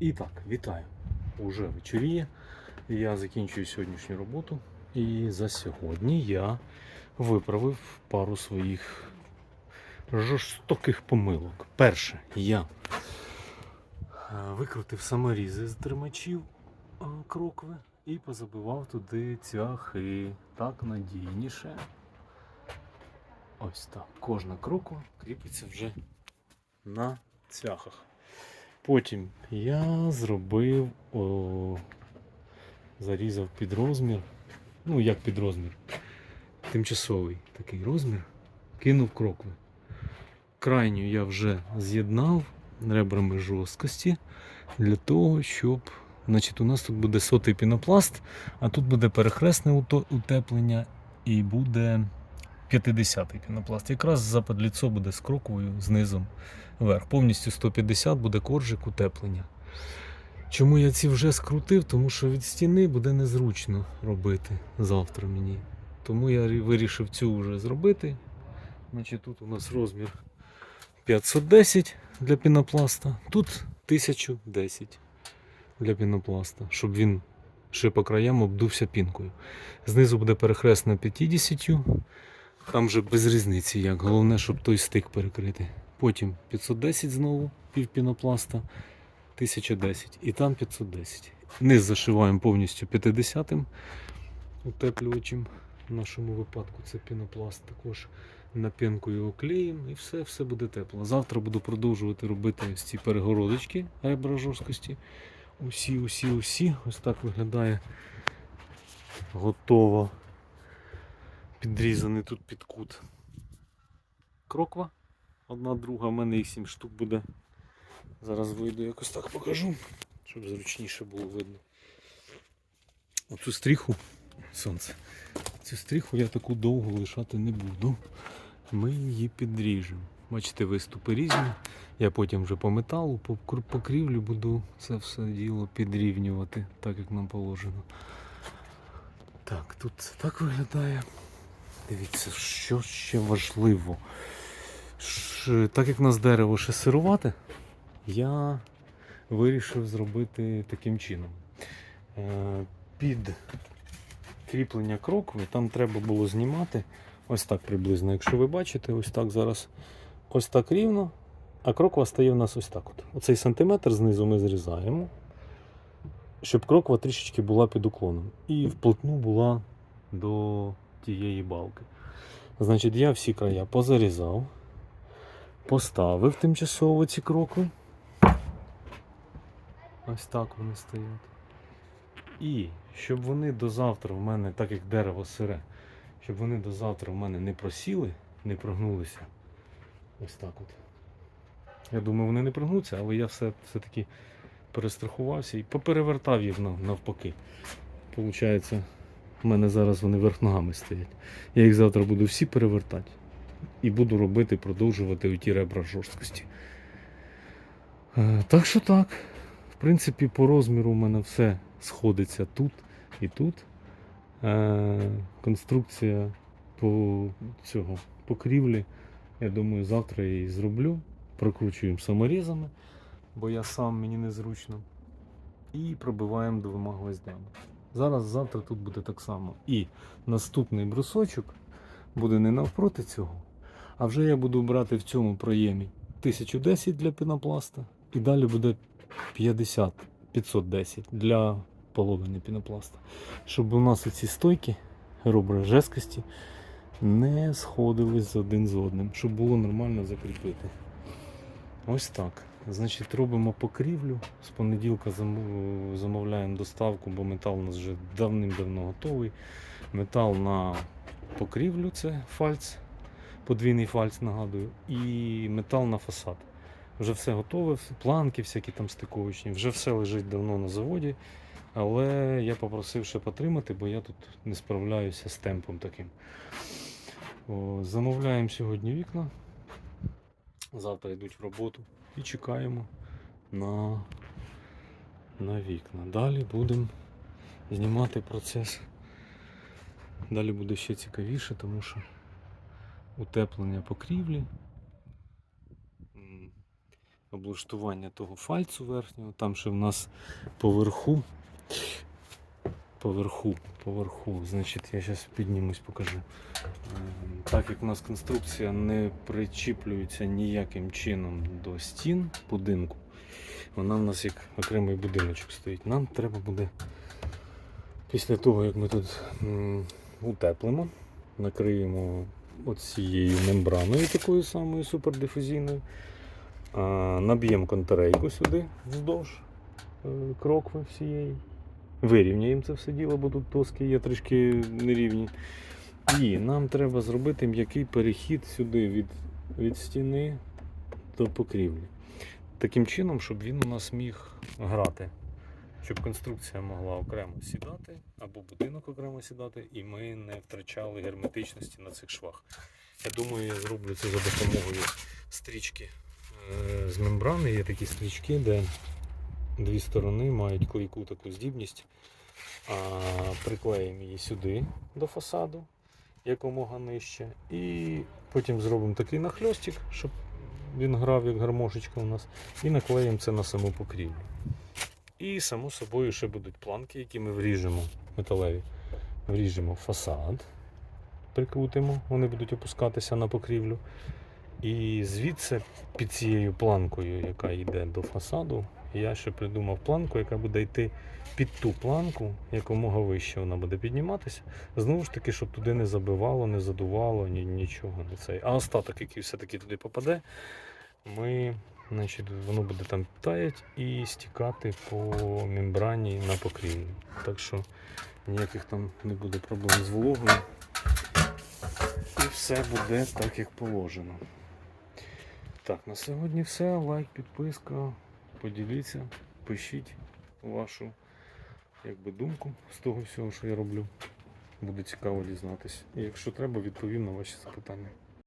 І так, вітаю. Уже вечоріє. Я закінчую сьогоднішню роботу. І за сьогодні я виправив пару своїх жорстоких помилок. Перше, я е, викрутив саморізи з тримачів е, крокви і позабивав туди цвяхи. Так надійніше. Ось так. Кожна кроква кріпиться вже на цвяхах. Потім я зробив, о, зарізав під розмір. Ну, як під розмір. Тимчасовий такий розмір. Кинув крокви. Крайню я вже з'єднав ребрами жорсткості для того, щоб. Значить, у нас тут буде сотий пінопласт, а тут буде перехресне утеплення і буде 50-й пінопласт. Якраз запад ліцо буде з кроковою знизом вверх. Повністю 150 буде коржик утеплення. Чому я ці вже скрутив? Тому що від стіни буде незручно робити завтра мені. Тому я вирішив цю вже зробити. Значить, тут у нас розмір 510 для пінопласта, тут 1010 для пінопласта, щоб він ще по краям обдувся пінкою. Знизу буде перехрест на 50, там вже без різниці як. Головне, щоб той стик перекрити. Потім 510 знову, пів пінопласта, 1010 і там 510. Низ зашиваємо повністю 50-м утеплювачем. В нашому випадку це пінопласт також напінкою оклеїм і все, все буде тепло. Завтра буду продовжувати робити ось ці перегородочки ребра жорсткості. Усі, усі, усі. Ось так виглядає готово. Підрізаний тут під кут. Кроква. Одна друга, в мене їх 7 штук буде. Зараз вийду якось так покажу, щоб зручніше було видно. Оцю стріху, сонце. Цю стріху я таку довго лишати не буду. Ми її підріжемо. Бачите, виступи різні. Я потім вже по металу, по кр- покрівлю буду це все діло підрівнювати, так як нам положено. Так, тут це так виглядає. Дивіться, що ще важливо. Ш- Так як у нас дерево ще сирувати, я вирішив зробити таким чином. Е, Під кріплення крокви там треба було знімати ось так приблизно. Якщо ви бачите, ось так зараз ось так рівно, а кроква стає в нас ось так. От. Оцей сантиметр знизу ми зрізаємо, щоб кроква трішечки була під уклоном. І вплотну була до тієї балки. Значить, я всі края позарізав, поставив тимчасово ці крокви. Ось так вони стоять. І щоб вони до завтра в мене, так як дерево сире, щоб вони до завтра в мене не просіли, не прогнулися. Ось так от. Я думаю, вони не прогнуться, але я все, все-таки перестрахувався і поперевертав їх навпаки. Получається, в мене зараз вони верх ногами стоять. Я їх завтра буду всі перевертати. І буду робити, продовжувати ті ребра жорсткості. Е, Так що так. В принципі, по розміру у мене все сходиться тут і тут. Е, Конструкція по цього покрівлі. Я думаю, завтра я її зроблю. Прокручуємо саморізами, бо я сам мені незручно. І пробиваємо двома гвоздями. Зараз завтра тут буде так само. І наступний брусочок буде не навпроти цього, а вже я буду брати в цьому проємі 1010 для пінопласта і далі буде 50 510 для половини пінопласта. Щоб у нас оці стойки ребра жесткості не сходились один з одним, щоб було нормально закріпити. Ось так. Значить, робимо покрівлю. З понеділка замовляємо доставку, бо метал у нас вже давним-давно готовий. Метал на покрівлю це фальц, подвійний фальц нагадую, і метал на фасад. Вже все готове, планки всякі там стиковочні, вже все лежить давно на заводі. Але я попросив ще потримати, бо я тут не справляюся з темпом таким. О, замовляємо сьогодні вікна. Завтра йдуть в роботу і чекаємо на, на вікна. Далі будемо знімати процес. Далі буде ще цікавіше, тому що утеплення покрівлі. облаштування того фальцу верхнього. Там ще в нас поверху. Поверху, поверху. Значить, я зараз піднімусь, покажу. Ем, Так як у нас конструкція не причіплюється ніяким чином до стін будинку, вона в нас як окремий будиночок стоїть. Нам треба буде після того, як ми тут утеплимо, накриємо оцією мембраною такою самою супердифузійною, наб'ємо контрейку сюди вздовж е, крокви всієї. Вирівняємо це все діло, бо тут доски є трішки нерівні. І нам треба зробити м'який перехід сюди від, від стіни до покрівлі. Таким чином, щоб він у нас міг грати. Щоб конструкція могла окремо сідати, або будинок окремо сідати, і ми не втрачали герметичності на цих швах. Я думаю, я зроблю це за допомогою стрічки е, з мембрани. Є такі стрічки, де дві сторони мають клейку таку здібність. Приклеїмо її сюди до фасаду якомога нижче. І потім зробимо такий нахльостик, щоб він грав як гармошечка у нас. І наклеїмо це на саму покрівлю. І само собою ще будуть планки, які ми вріжемо металеві. Вріжемо фасад, прикрутимо, вони будуть опускатися на покрівлю. І звідси під цією планкою, яка йде до фасаду, я ще придумав планку, яка буде йти під ту планку, якомога вище вона буде підніматися. Знову ж таки, щоб туди не забивало, не задувало, ні, нічого не цей. А остаток, який все-таки туди попаде, ми, значить, воно буде там таять і стікати по мембрані на покрівлю. Так що ніяких там не буде проблем з вологою. І все буде так, як положено. Так, на сьогодні все. Лайк, підписка. Поділіться, пишіть вашу якби, думку з того всього, що я роблю. Буде цікаво дізнатися. І якщо треба, відповім на ваші запитання.